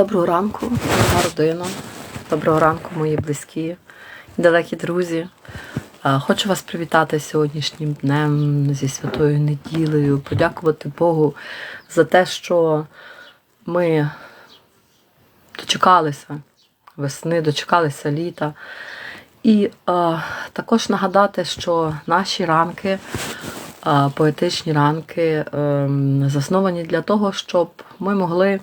Доброго ранку, дорога родина. Доброго ранку, мої близькі і далекі друзі. Хочу вас привітати сьогоднішнім днем зі святою неділею, подякувати Богу за те, що ми дочекалися весни, дочекалися літа. І е, також нагадати, що наші ранки, е, поетичні ранки, е, засновані для того, щоб ми могли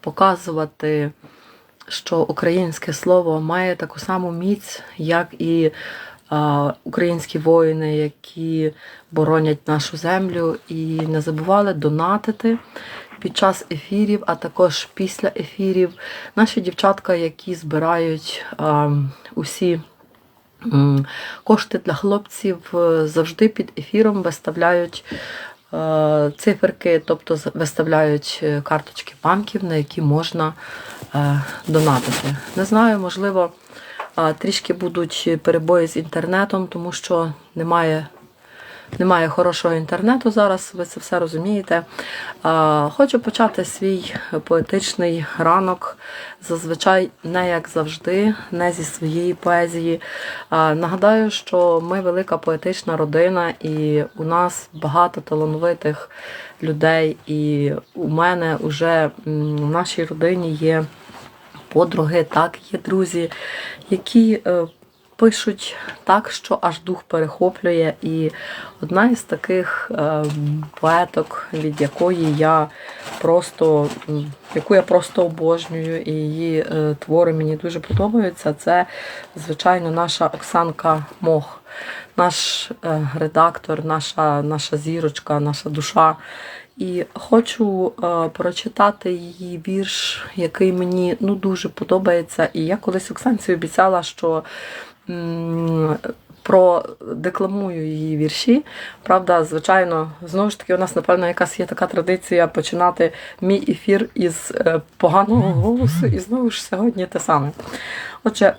показувати, що українське слово має таку саму міць, як і українські воїни, які боронять нашу землю, і не забували донатити під час ефірів, а також після ефірів. Наші дівчатка, які збирають е, усі м, кошти для хлопців, завжди під ефіром виставляють циферки, тобто виставляють е, карточки банків, на які можна е, донатити. Не знаю, можливо, е, трішки будуть перебої з інтернетом, тому що немає немає хорошого інтернету зараз, ви це все розумієте. Хочу почати свій поетичний ранок, зазвичай не як завжди, не зі своєї поезії. Нагадаю, що ми велика поетична родина, і у нас багато талановитих людей. І у мене вже в нашій родині є подруги, так, є друзі, які е, пишуть так, що аж дух перехоплює. І одна із таких е, поеток, від якої я просто, яку я просто обожнюю, і її е, твори мені дуже подобаються, це, звичайно, наша Оксанка Мох. Наш е, редактор, наша, наша зірочка, наша душа. І хочу е, прочитати її вірш, який мені ну, дуже подобається. І я колись Оксанці обіцяла, що продекламую її вірші. Правда, звичайно, знову ж таки, у нас, напевно, якась є така традиція починати мій ефір із е, поганого голосу, і знову ж сьогодні те саме. Отже,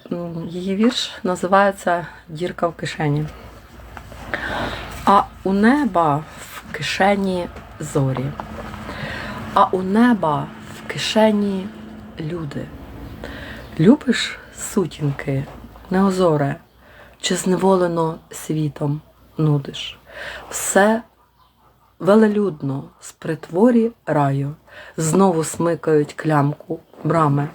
її вірш називається Дірка в кишені. А у неба в кишені зорі, а у неба в кишені люди. Любиш сутінки, неозоре, чи зневолено світом нудиш? Все велелюдно з притворі раю, знову смикають клямку брами.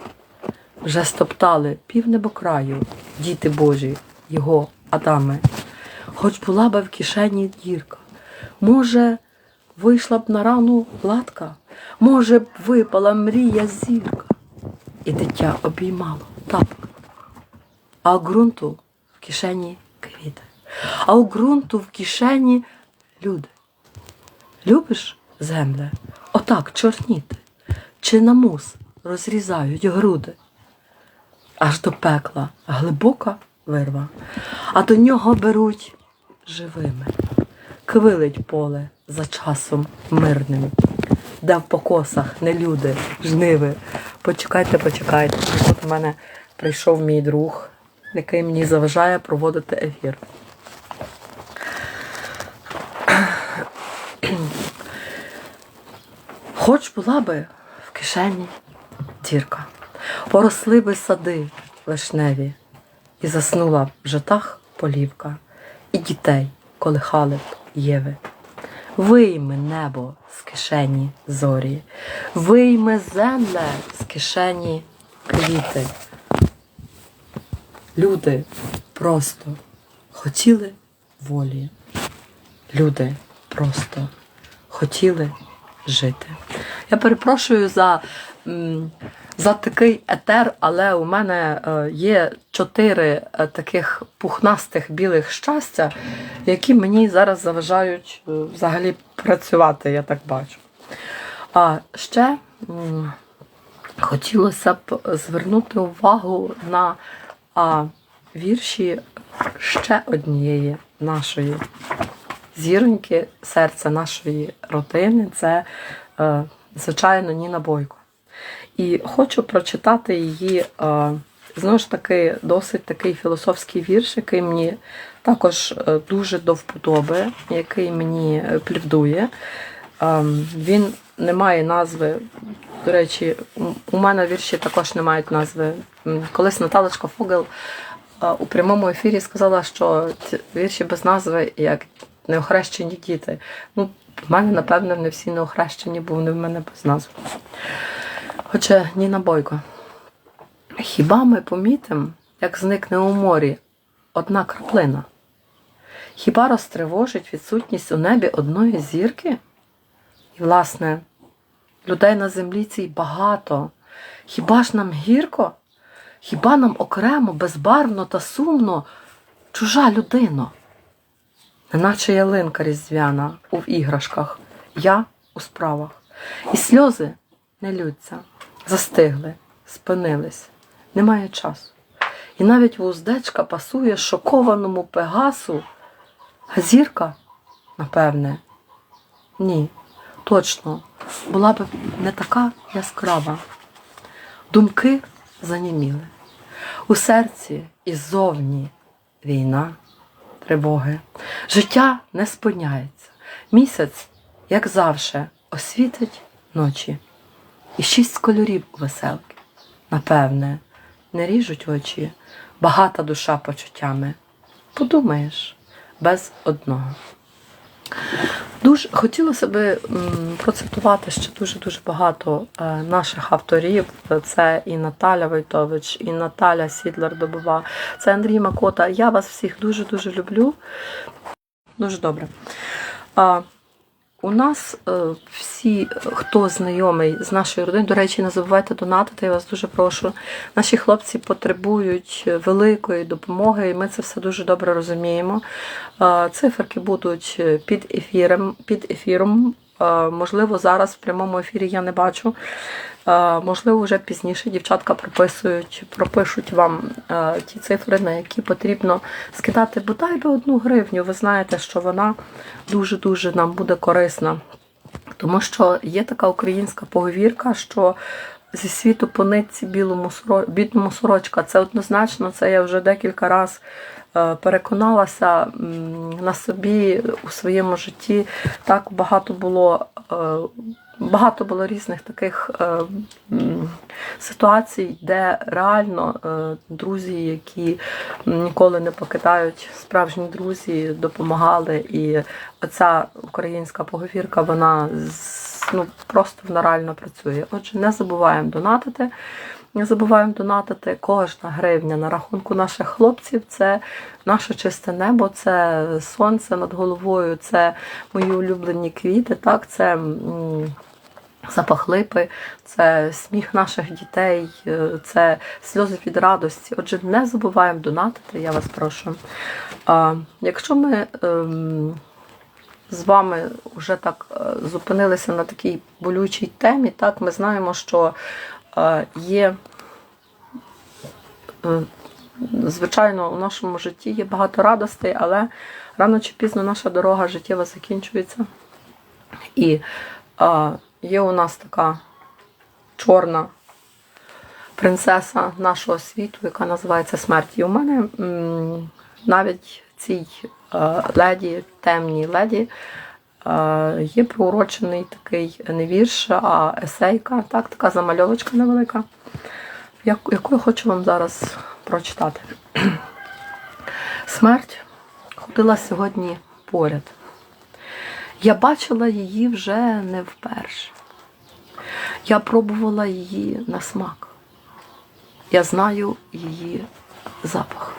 Вже стоптали півнебокраю, діти Божі, його Адами. Хоч була би в кишені дірка, може, вийшла б на рану гладка, може б випала мрія зірка, і дитя обіймало тапок. А у ґрунту в кишені квіти, а у ґрунту в кишені люди. Любиш земле? Отак чорніти, чи на мус розрізають груди, аж до пекла глибока вирва, а до нього беруть живими, квилить поле за часом мирним, де в покосах не люди, жниви. Почекайте, почекайте. Тут у мене прийшов мій друг, який мені заважає проводити ефір. Хоч була би в кишені дірка, поросли би сади вишневі, і заснула б в житах полівка, і дітей колихали б єви. Вийми небо з кишені зорі, вийми земле з кишені квіти. Люди просто хотіли волі. Люди просто хотіли жити. Я перепрошую за, за такий етер, але у мене е, є чотири е, таких пухнастих білих щастя, які мені зараз заважають е, взагалі працювати, я так бачу. А ще хотілося б звернути увагу на а, вірші ще однієї нашої зіроньки, серця нашої родини це, е, звичайно, Ніна Бойко. І хочу прочитати її, е, знову ж таки, досить такий філософський вірш, який мені також е, дуже до вподоби, який мені плівдує. Ем, Він не має назви До речі, у- у мене вірші також не мають назви. Колись Наталочка Фогел у прямому ефірі сказала, що вірші без назви як неохрещені діти. Ну, в мене, напевне, не всі неохрещені, бо вони в мене без назви. Хоча Ніна Бойко. Хіба ми помітимо, як зникне у морі одна краплина? Хіба розтривожить відсутність у небі одної зірки? І, власне, людей на землі цій багато. Хіба ж нам гірко? Хіба нам окремо, безбарвно та сумно чужа людина? Неначе ялинка різдвяна у іграшках, я у справах. І сльози не лються, застигли, спинились, немає часу. І навіть вуздечка пасує шокованому пегасу, а зірка, напевне, ні, точно, була б не така яскрава. Думки заніміли. У серці і ззовні війна, тривоги. Життя не спиняється. Місяць, як завше, освітить ночі. І шість кольорів у веселки. Напевне, не ріжуть очі, багата душа почуттями. Подумаєш, без одного. Дуже хотілося би процитувати ще дуже дуже багато е, наших авторів. Це і Наталя Войтович, і Наталя Сідлер Добова, це Андрій Макота. Я вас всіх дуже дуже люблю. Дуже добре. У нас е, всі, хто знайомий з нашою родиною, до речі, не забувайте донатити, я вас дуже прошу. Наші хлопці потребують великої допомоги, і ми це все дуже добре розуміємо. Е, Циферки будуть під ефіром. Під ефіром. Е, Можливо, зараз в прямому ефірі я не бачу. Е, Можливо, вже пізніше дівчатка прописують, пропишуть вам е, ті цифри, на які потрібно скидати бодай би одну гривню. Ви знаєте, що вона дуже-дуже нам буде корисна. Тому що є така українська поговірка, що зі світу по нитці білому бідному сорочка. Це однозначно, це я вже декілька разів е, переконалася на собі у своєму житті. Так багато було. Багато було різних таких е, ситуацій, де реально е, друзі, які ніколи не покидають, справжні друзі, допомагали. І оця українська поговірка, вона ну, просто вона реально працює. Отже, не забуваємо донатити. Не забуваємо донатити кожна гривня на рахунку наших хлопців. Це наше чисте небо, це сонце над головою, це мої улюблені квіти. Так, це запах липи, це сміх наших дітей, е, це сльози від радості. Отже, не забуваємо донатити, я вас прошу. А, якщо ми ем, з вами вже так е, зупинилися на такій болючій темі, так, ми знаємо, що е, є. е, Звичайно, у нашому житті є багато радостей, але рано чи пізно наша дорога життєва закінчується. І є у нас така чорна принцеса нашого світу, яка називається смерть. І у мене навіть цій е, леді, темній леді, е, є приурочений такий не вірш, а есейка, так, така замальовочка невелика, яку я хочу вам зараз прочитати. Смерть ходила сьогодні поряд. Я бачила її вже не вперше. Я пробувала її на смак. Я знаю її запах.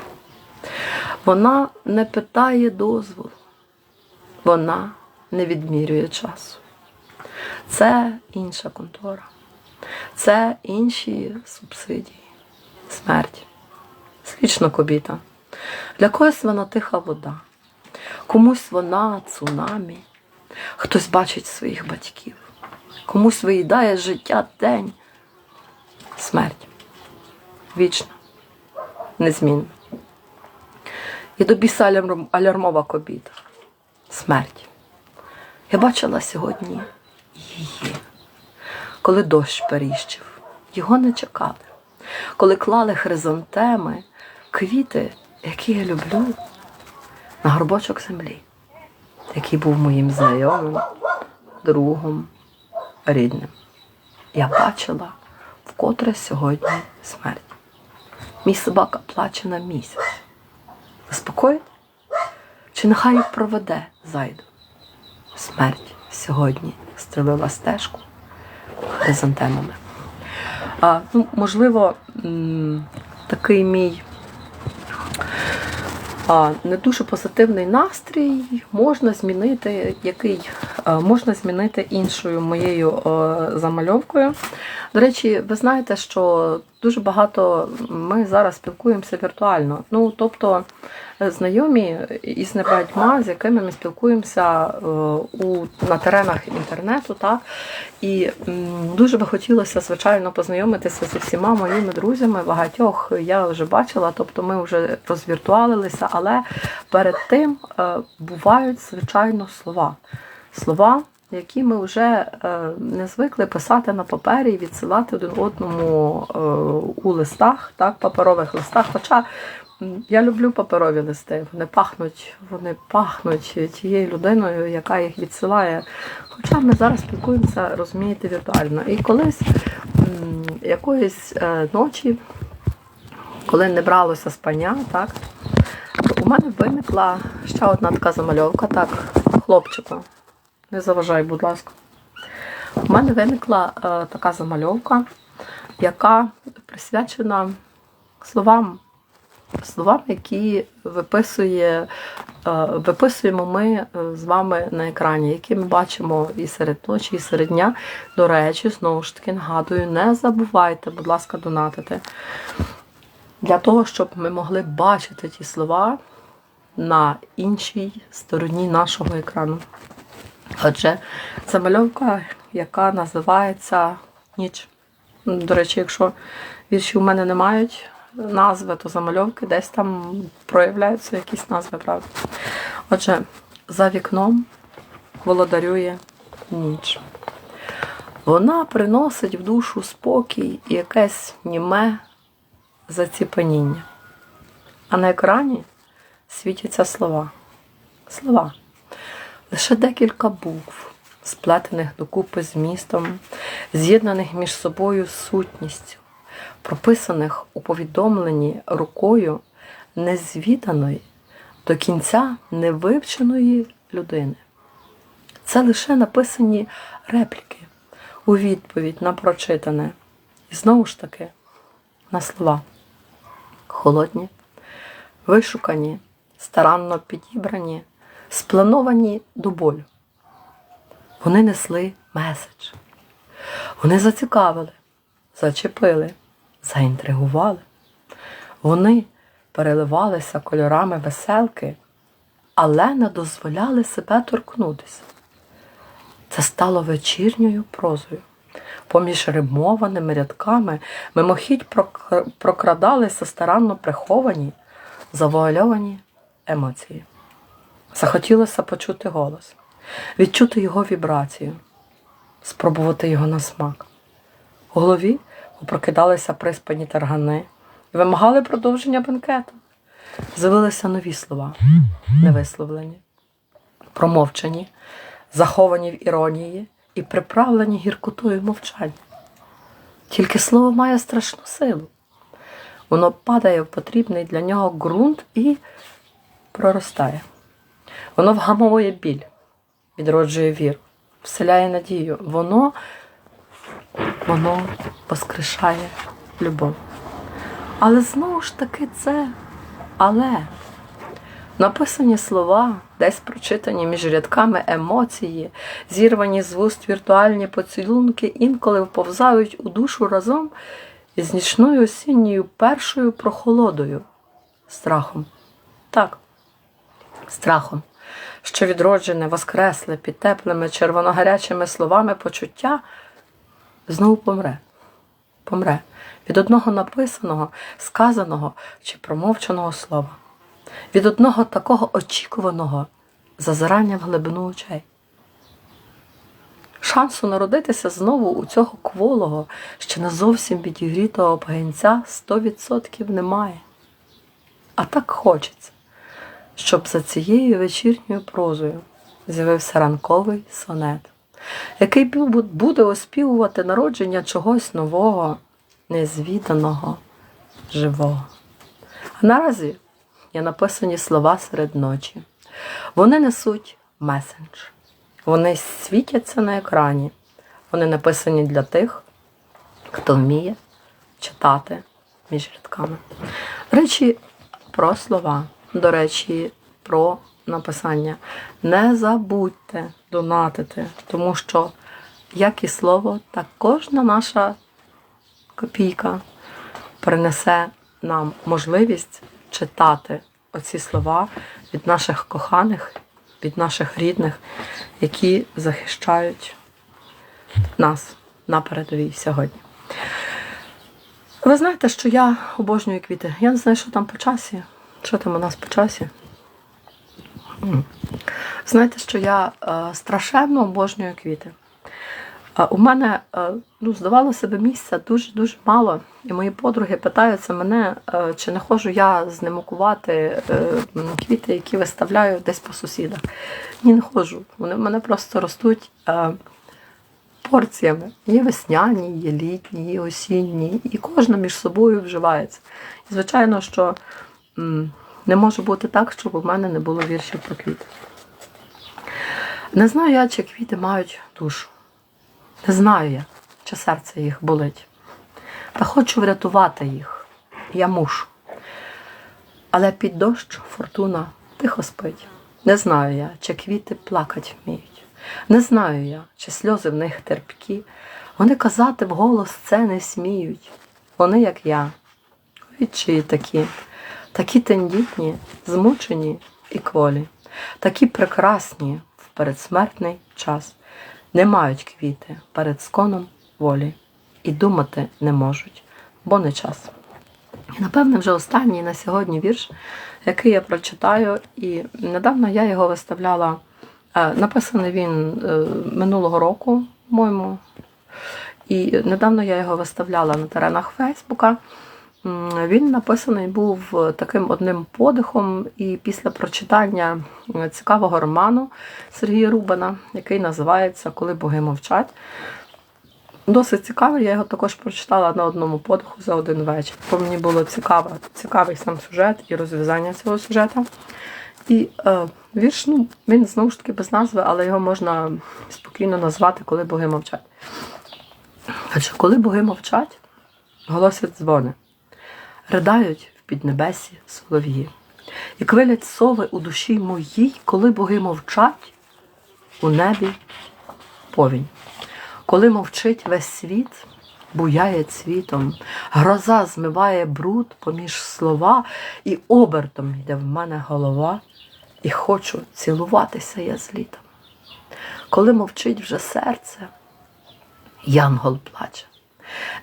Вона не питає дозволу, вона не відмірює часу. Це інша контора, це інші субсидії, смерть, свічна кобіта. Для когось вона тиха вода, комусь вона цунамі, хтось бачить своїх батьків, комусь виїдає життя день. Смерть вічна, незмінна. І до біса алярмова кобіта. Смерть. Я бачила сьогодні її, коли дощ періщив. Його не чекали. Коли клали хризантеми, квіти, які я люблю, на горбочок землі, який був моїм знайомим, другом, рідним. я бачила вкотре сьогодні смерть. Мій собака плаче на місяць. Заспокоїть? Чи нехай проведе зайду? Смерть сьогодні стрелила стежку хризантемами. А, ну, можливо, такий мій не дуже позитивний настрій можна змінити, який можна змінити іншою моєю замальовкою. До речі, ви знаєте, що дуже багато ми зараз спілкуємося віртуально. Ну, тобто, е, знайомі із небагатьма, з якими ми спілкуємося е, у, на теренах інтернету, так? І дуже би хотілося, звичайно, познайомитися зі всіма моїми друзями. Багатьох я вже бачила, тобто ми вже розвіртуалилися, але перед тим е, бувають, звичайно, слова. Слова, які ми вже е, не звикли писати на папері і відсилати один одному е, у листах, так, паперових листах. Хоча я люблю паперові листи, вони пахнуть, вони пахнуть тією людиною, яка їх відсилає. Хоча ми зараз спілкуємося, розумієте, віртуально. І колись якоїсь е, ночі, коли не бралося спання, так, у мене виникла ще одна така замальовка. Так, хлопчику, не заважай, будь ласка. У мене виникла е, така замальовка, яка присвячена словам, словам, які виписує, е, виписуємо ми е, з вами на екрані, які ми бачимо і серед ночі, і серед дня. До речі, знову ж таки нагадую, не забувайте, будь ласка, донатити. Для того, щоб ми могли бачити ті слова на іншій стороні нашого екрану. Отже, замальовка, яка називається Ніч. До речі, якщо вірші у мене не мають назви, то замальовки десь там проявляються якісь назви, правда. Отже, за вікном володарює ніч. Вона приносить в душу спокій і якесь німе заціпаніння. А на екрані світяться слова. Слова. Лише декілька букв, сплетених докупи з містом, з'єднаних між собою сутністю, прописаних у повідомленні рукою незвіданої, до кінця невивченої людини. Це лише написані репліки у відповідь на прочитане. І знову ж таки на слова. Холодні, вишукані, старанно підібрані, сплановані до болю. Вони несли меседж. Вони зацікавили, зачепили, заінтригували. Вони переливалися кольорами веселки, але не дозволяли себе торкнутися. Це стало вечірньою прозою. Поміж римованими рядками мимохідь прокрадалися старанно приховані, завуальовані емоції. Захотілося почути голос, відчути його вібрацію, спробувати його на смак. У голові прокидалися приспані таргани і вимагали продовження бенкету. З'явилися нові слова, невисловлені, промовчані, заховані в іронії і приправлені гіркотою мовчання. Тільки слово має страшну силу. Воно падає в потрібний для нього ґрунт і проростає. Воно вгамовує біль, відроджує віру, вселяє надію. Воно, воно воскрешає любов. Але знову ж таки це але. Написані слова, десь прочитані між рядками емоції, зірвані з вуст віртуальні поцілунки, інколи вповзають у душу разом із нічною осінньою першою прохолодою, страхом. Так, страхом, що відроджене, воскресле під теплими червоногарячими словами почуття знову помре. Помре від одного написаного, сказаного чи промовчаного слова від одного такого очікуваного зазирання в глибину очей. Шансу народитися знову у цього кволого, ще не зовсім відігрітого пагінця 100% немає. А так хочеться, щоб за цією вечірньою прозою з'явився ранковий сонет, який буде оспівувати народження чогось нового, незвіданого, живого. А наразі є написані слова серед ночі. Вони несуть месендж. Вони світяться на екрані. Вони написані для тих, хто вміє читати між рядками. Речі, про слова, до речі, про написання. Не забудьте донатити, тому що як і слово, так кожна наша копійка принесе нам можливість читати оці слова від наших коханих, від наших рідних, які захищають нас на передовій сьогодні. Ви знаєте, що я обожнюю квіти. Я не знаю, що там по часі. Що там у нас по часі? Знаєте, що я е, страшенно обожнюю квіти. У мене, е, ну, здавалося б, місця дуже-дуже мало. І мої подруги питаються мене, е, чи не ходжу я знимокувати е, квіти, які виставляю десь по сусідах. Ні, не ходжу. Вони в мене просто ростуть е, порціями. Є весняні, є літні, є осінні, і кожна між собою вживається. І звичайно, що не може бути так, щоб у мене не було віршів про квіти. Не знаю я, чи квіти мають душу. Не знаю я, чи серце їх болить. Та хочу врятувати їх. Я мушу. Але під дощ фортуна тихо спить. Не знаю я, чи квіти плакать вміють. Не знаю я, чи сльози в них терпкі. Вони казати вголос це не сміють. Вони, як я, відчиї такі, такі тендітні, змучені і кволі, такі прекрасні в передсмертний час. Не мають квіти перед сконом волі і думати не можуть, бо не час. І, напевне, вже останній на сьогодні вірш, який я прочитаю, і недавно я його виставляла. е, Написаний він е, минулого року, по-моєму. І недавно я його виставляла на теренах Фейсбука. Він написаний був е, таким одним подихом, і після прочитання е, цікавого роману Сергія Рубана, який називається Коли боги мовчать. Досить цікавий, я його також прочитала на одному подиху за один вечір. Бо мені було цікаво, цікавий сам сюжет і розв'язання цього сюжета. І е, вірш, ну, він знову ж таки без назви, але його можна спокійно назвати, коли боги мовчать. Коли боги мовчать, голосять дзвони, ридають в піднебесі солов'ї. І квилять сови у душі моїй, коли боги мовчать, у небі повінь. Коли мовчить весь світ, буяє цвітом, гроза змиває бруд поміж слова, і обертом йде в мене голова, і хочу цілуватися я з літом. Коли мовчить вже серце, янгол плаче,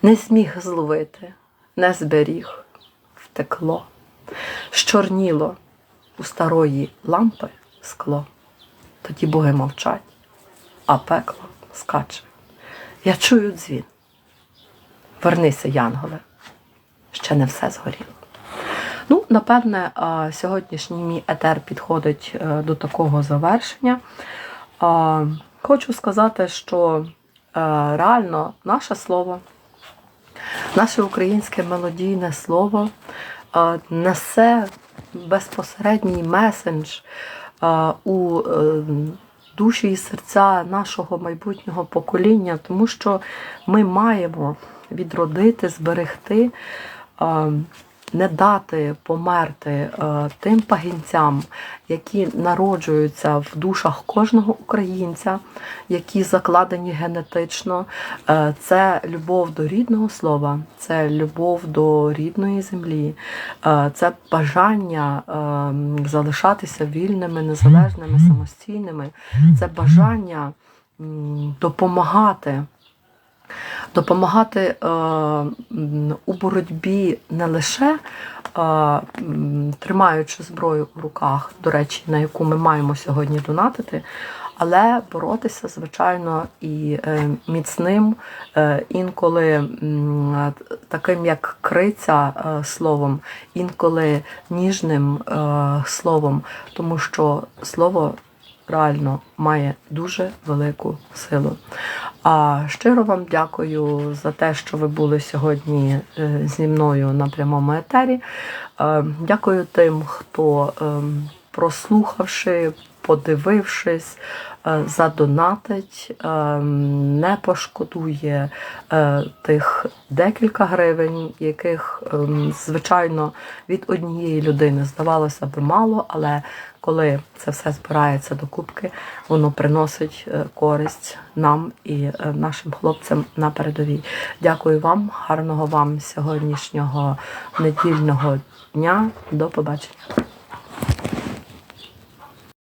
не зміг зловити, не зберіг, втекло, щорніло у старої лампи скло. Тоді боги мовчать, а пекло скаче. Я чую дзвін. Вернися, Янголе, ще не все згоріло. Ну, напевне, сьогоднішній мій етер підходить е, до такого завершення. Хочу сказати, що е, реально наше слово, наше українське мелодійне слово е, несе безпосередній месендж е, у е, душі і серця нашого майбутнього покоління, тому що ми маємо відродити, зберегти, не дати померти е, тим пагінцям, які народжуються в душах кожного українця, які закладені генетично. Е, Це любов до рідного слова, це любов до рідної землі, е, це бажання залишатися вільними, незалежними, самостійними, це бажання допомагати. Допомагати е, у боротьбі не лише е, тримаючи зброю в руках, до речі, на яку ми маємо сьогодні донатити, але боротися, звичайно, і е, міцним, інколи таким як криця словом, інколи ніжним словом, тому що слово реально має дуже велику силу. А щиро вам дякую за те, що ви були сьогодні е, зі мною на прямому етері. Е, Дякую тим, хто ем, прослухавши, подивившись, е, задонатить, ем, не пошкодує тих декілька гривень, яких, ем, звичайно, від однієї людини здавалося би мало, але коли це все збирається до кубки, воно приносить е, користь нам і е, нашим хлопцям на передовій. Дякую вам, гарного вам сьогоднішнього недільного дня. До побачення.